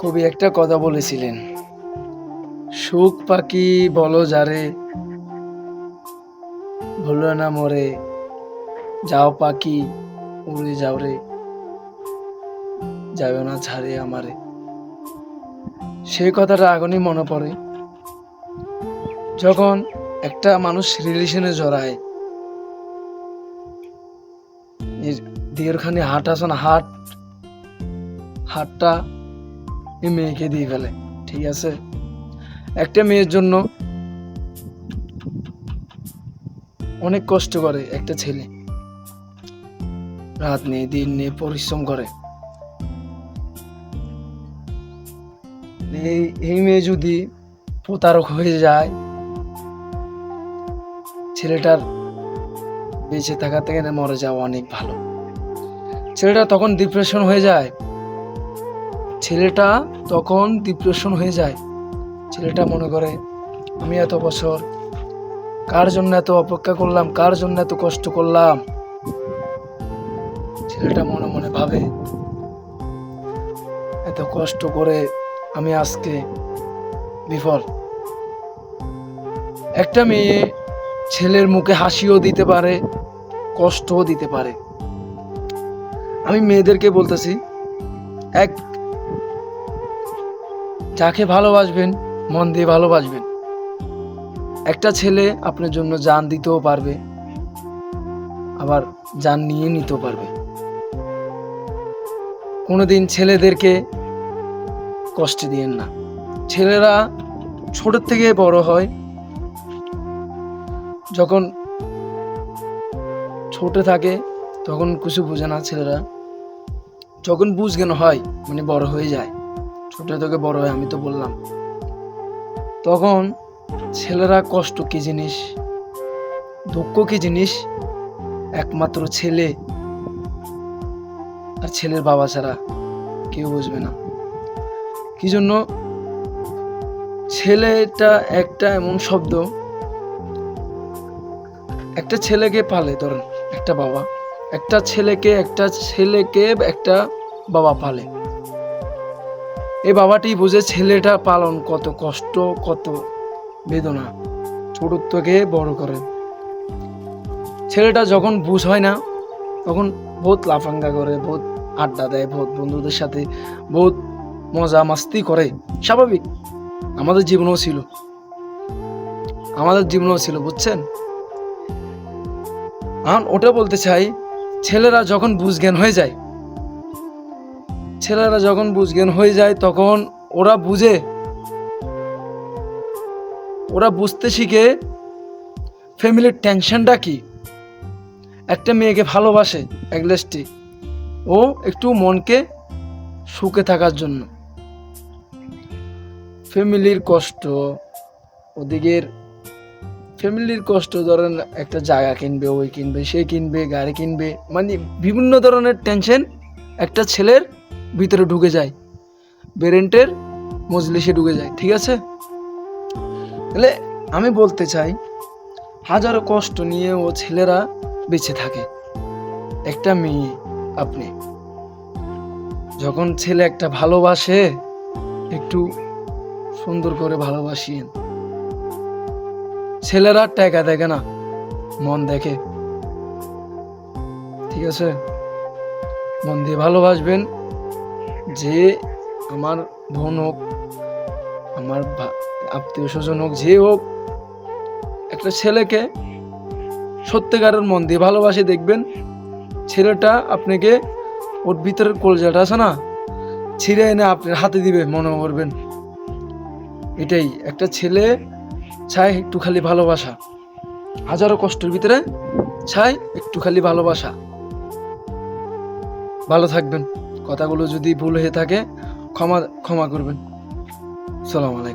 কবি একটা কথা বলেছিলেন, সুখ পাখি বলো যারে, ভুলো না মরে, যাও পাখি উড়ে যাও রে যাবে না ছাড়ে আমারে। সেই কথাটা এখনই মনে পড়ে। যখন একটা মানুষ রিলেশনে জড়ায় দেড়খানি হাট আছে না হাট হাটটা এই মেয়েকে দিয়ে ফেলে, ঠিক আছে? একটা মেয়ের জন্য অনেক কষ্ট করে একটা ছেলে। রাত নেই, দিন নেই, পরিশ্রম করে। এই এই মেয়ে যদি প্রতারক হয়ে যায়, ছেলেটার বেঁচে থাকা থেকে মরে যাওয়া অনেক ভালো। ছেলেটা তখন ডিপ্রেশন হয়ে যায়। ছেলেটা তখন ডিপ্রেশন হয়ে যায়। ছেলেটা মনে করে, আমি এত বছর কার জন্য এত অপেক্ষা করলাম? কার জন্য এত কষ্ট করলাম? ছেলেটা মনে মনে ভাবে, এত কষ্ট করে আমি আজকে বিফল। একটা মেয়ে ছেলের মুখে হাসিও দিতে পারে, কষ্টও দিতে পারে। আমি মেয়েদেরকে বলতেছি, এক যাকে ভালোবাসবেন, মন দিয়ে ভালোবাসবেন। একটা ছেলে আপনার জন্য জান দিতেও পারবে, আবার জান নিয়ে নিতেও পারবে। কোনোদিন ছেলেদেরকে কষ্ট দিয়েন না। ছেলেরা ছোট থেকে বড় হয়, যখন ছোট থাকে, তখন কিছু বোঝে না ছেলেরা। যখন বুঝ কেন হয় মানে বড় হয়ে যায়। ছোট থেকে বড় হয়, আমি তো বললাম। তখন ছেলেরা কষ্ট কি জিনিস? দুঃখ কি জিনিস? একমাত্র ছেলে আর ছেলের বাবা ছাড়া কেউ বুঝবে না। কি জন্য? ছেলেটা একটা এমন শব্দ, একটা ছেলেকে পালে ধরেন, একটা বাবা, একটা ছেলেকে একটা ছেলেকে একটা বাবা পালে। এই বাবাটি বুঝে ছেলেটা পালন কত কষ্ট, কত বেদনা। ছোট থেকে বড় করে। ছেলেটা যখন বুঝ হয় না, তখন বহুত লাফাঙ্গা করে, বহুত আড্ডা দেয়, বহুত বন্ধুদের সাথে, বহুত মজা মাস্তি করে। স্বাভাবিক, আমাদের জীবনেও ছিল। আমাদের জীবনেও ছিল, বুঝছেন? এখন ওটা বলতে চাই, ছেলেরা যখন বুঝজ্ঞান হয়ে যায় ছেলেরা যখন বুঝজ্ঞান হয়ে যায়, তখন ওরা বুঝে। ওরা বুঝতে শিখে ফ্যামিলির টেনশনটা কি। একটা মেয়েকে ভালোবাসে একলেসটি ও একটু মনকে সুখে থাকার জন্য। ফ্যামিলির কষ্ট, ওদিকের ফ্যামিলির কষ্ট, ধরেন একটা জায়গা কিনবে, ওই কিনবে, সে কিনবে, গাড়ি কিনবে মানে বিভিন্ন ধরনের টেনশন একটা ছেলের ভিতরে ঢুকে যায়। বেরেন্টের মজলিসে ঢুকে যায়, ঠিক আছে? তাহলে আমি বলতে চাই, হাজারো কষ্ট নিয়ে ও ছেলেরা বেঁচে থাকে। একটা মেয়ে আপনি, যখন ছেলে একটা ভালোবাসে, একটু সুন্দর করে ভালোবাসিয়েন। ছেলেরা টাকা দেখে না, মন দেখে। ঠিক আছে? মন দিয়ে ভালোবাসবেন যে আমার বোন হোক, আমার আত্মীয় স্বজন হোক, যে হোক, একটা ছেলেকে সত্যিকারের মন দিয়ে ভালোবাসে, দেখবেন ছেলেটা আপনাকে ওর ভিতরের কলজাটা আছে না, ছিঁড়ে এনে আপনার হাতে দিবে, মনে করবেন। এটাই, একটা ছেলে চাই একটু খালি ভালোবাসা। হাজারো কষ্টের ভিতরে চাই একটু খালি ভালোবাসা। ভালো থাকবেন। কথাগুলো যদি ভুল হয়ে থাকে ক্ষমা ক্ষমা করবেন। সালাম আলাইকুম।